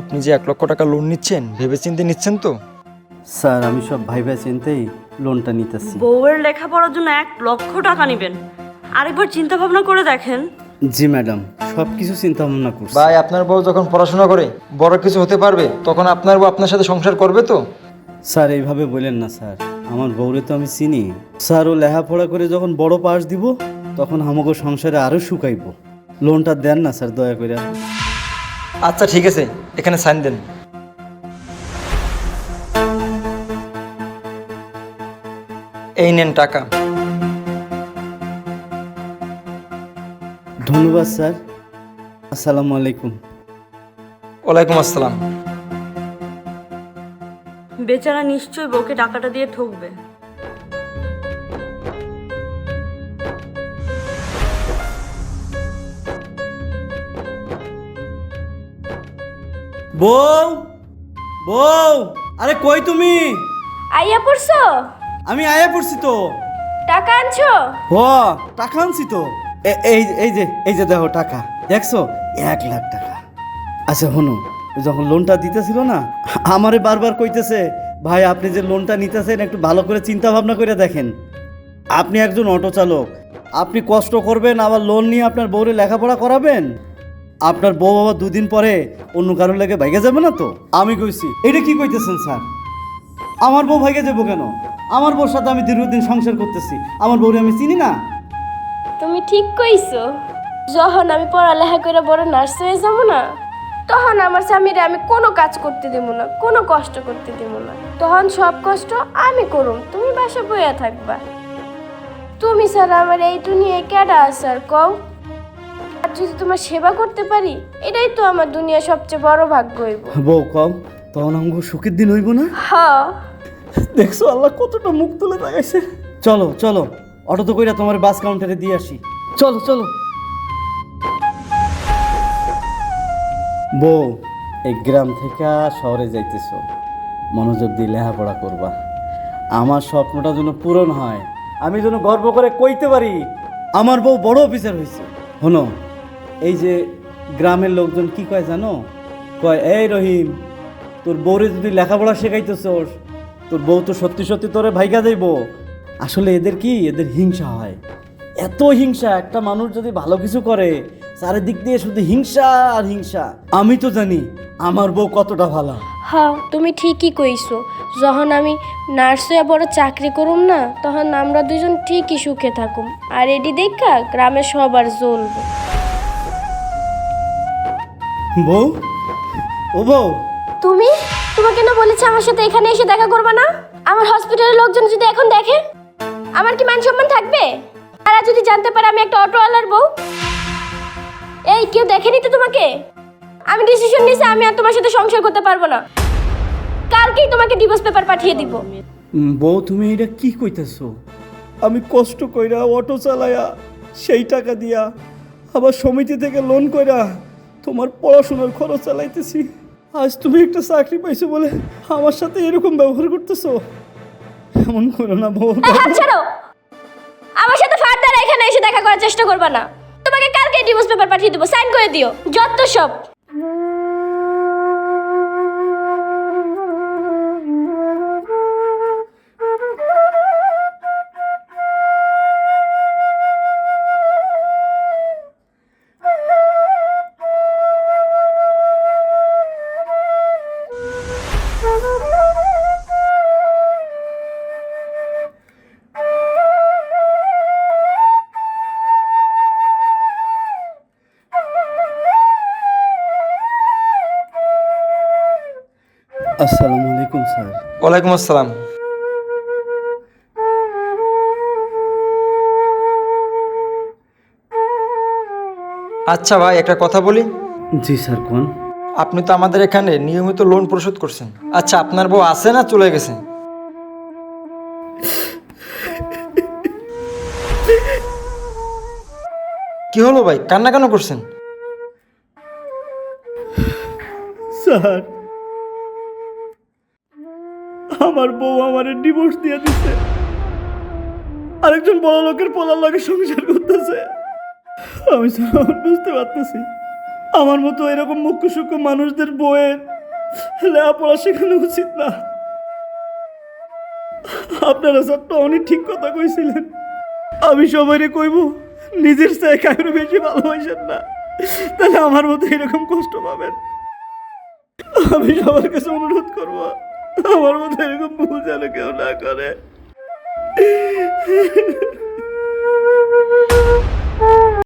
আপনি যে এক লক্ষ টাকা লোন নিচ্ছেন ভেবে চিন্তে নিচ্ছেন তো? স্যার আমি সব ভাই ভাই চিন্তেই লোনটা নিতেছি। বউয়ের লেখাপড়ার জন্য এক লক্ষ টাকা নেবেন। আরেকবার চিন্তা ভাবনা করে দেখেন। জি ম্যাডাম সব কিছু চিন্তা ভাবনা করছি। ভাই আপনার বউ যখন পড়াশোনা করে বড় কিছু হতে পারবে তখন আপনার বউ আপনার সাথে সংসার করবে তো? স্যার এইভাবে বলেন না স্যার। আমার বউরে তো আমি চিনি। স্যার ও লেখাপড়া করে যখন বড় পাস দিব তখন আমাকে সংসারে আরও শুকাইব। লোনটা দেন না স্যার দয়া করে। আচ্ছা ঠিক আছে এখানে সাইন দেন। এই নেন টাকা। ধন্যবাদ স্যার। আসসালামু আলাইকুম। ওয়ালাইকুম আসসালাম। বেচারা নিশ্চয়ই বউকে টাকাটা দিয়ে ঠকবে। বউ বউ আরে কই তুমি? আইয়া পড়ছো? আমি আয়া পড়ছি তো। টাকা আনছো? হ টাকা আনছি তো। এই এই যে এই যে দেখো টাকা দেখছ? এক লাখ টাকা। আচ্ছা হনু যখন লোনটা দিতেছিল না আমারে বারবার কইতেছে ভাই আপনি যে লোনটা নিতেছেন একটু ভালো করে চিন্তা ভাবনা করে দেখেন। আপনি একজন অটো চালক আপনি কষ্ট করবেন আবার লোন নিয়ে আপনার বউরে লেখাপড়া করাবেন? আপনার বউ বাবা দুদিন পরে অন্য কারোর লেগে ভাইগে যাবে না তো? আমি কইছি, এটা কি কইতেছেন স্যার? আমার বউ ভাইগে যাব কেন? আমার বউর সাথে আমি দীর্ঘদিন সংসার করতেছি, আমার বউরে আমি চিনি না? তুমি ঠিক কইছো, যখন আমি পড়ালেখা করে বড় নার্স হয়ে যাব না, তখন আমার স্বামীরে আমি কোনো কাজ করতে দেব না, কোনো কষ্ট করতে দেব না। তখন সব কষ্ট আমি করুম, তুমি বাসা বইয়া থাকবা। তুমি স্যার আমার এই দুনিয়ায় কেডা আসার কও? যদি তোমার সেবা করতে পারি এটাই তো আমার দুনিয়া সবচেয়ে বড় ভাগ্য হইব। বউ কম তখন আমাকে সুখের দিন হইব না? হ্যাঁ। দেখছ আল্লাহ কতটা মুখ তুলে দেখাইছে। চলো চলো অটো তো কইরা তোমার বাস কাউন্টারে দিয়ে আসি। চলো চলো। বউ এই গ্রাম থেকে শহরে যাইতেছো। মনোযোগ দিয়ে লেখাপড়া করবা। আমার স্বপ্নটা যেন পূরণ হয়। আমি যেন গর্ব করে কইতে পারি আমার বউ বড় অফিসার হয়েছে হনো এই যে গ্রামের লোকজন কি কয় জানো? কয়, এই রহিম, তোর বউরে যদি লেখাপড়া শেখাইতেছোস, তোর বউ তো সত্যি সত্যি তোরে ভাইগা যাইব আসলে এদের কি? এদের হিংসা হয়। এত হিংসা, একটা মানুষ যদি ভালো কিছু করে, চারিদিক দিয়ে শুধু হিংসা আর হিংসা। আমি তো জানি আমার বউ কতটা ভালো। হ্যাঁ তুমি ঠিকই কইছো। যখন আমি নার্স বড় চাকরি করুম না, তখন আমরা দুজন ঠিকই সুখে থাকুম। আর এটি দেখা গ্রামে সবার জ্বলবো বউ? ও বউ? তুমি? তোমাকে না বলেছে আমার সাথে এখানে এসে দেখা করবে না? আমার হসপিটালের লোকজন যদি এখন দেখে আমার কি মান সম্মান থাকবে? তারা যদি জানতে পারে আমি একটা অটোওয়ালার বউ? এই কেউ দেখেনি তো তোমাকে? আমি ডিসিশন নিয়েছি আমি আর তোমার সাথে সংসার করতে পারব না। কালকেই তোমাকে ডিভোর্স পেপার পাঠিয়ে দিব। বউ তুমি এটা কি কইতেছো? আমি কষ্ট কইরা অটো চালায়া সেই টাকা দিয়া আবার সমিতি থেকে লোন কইরা তোমার পড়াশোনার খরচ চালাইতেছি। আজ তুমি একটা চাকরি পাইছো বলে আমার সাথে এরকম ব্যবহার করতেছো? এমন করো না, বউ। আমার সাথে ফার্দার এখানে এসে দেখা করার চেষ্টা করবা না। তোমাকে কালকে ডিভোর্স পেপার পাঠিয়ে দেবো সাইন করে দিও, যত সব। আসসালামু আলাইকুম স্যার। ওয়ালাইকুম আসসালাম। আচ্ছা ভাই একটা কথা বলি? জি স্যার কোন? আপনি তো আমাদের এখানে নিয়মিত লোন পরিশোধ করছেন। আচ্ছা আপনার বউ আছে না চলে গেছে? কি হলো ভাই? কান্না কেন করছেন? স্যার আমার বউ আমার ডিভোর্স দিয়ে দিচ্ছে আরেকজন বড় লোকের পোলার লাগে সংসার করতেছে। আমি স্যার বুঝতে পারতেছি। আমার মতো এরকম মুখ্য সূক্ষ্ম মানুষদের বইয়ের লেখাপড়া শেখানো উচিত না। আপনারা স্যারটা অনেক ঠিক কথা কইছিলেন। আমি সবাইরে কইব, নিজের চাই কারও বেশি ভালোবাসেন না। তাহলে আমার মতো এরকম কষ্ট পাবেন। আমি সবার কাছে অনুরোধ করব। আমার মতো এরকম ভুল যেন কেউ না করে।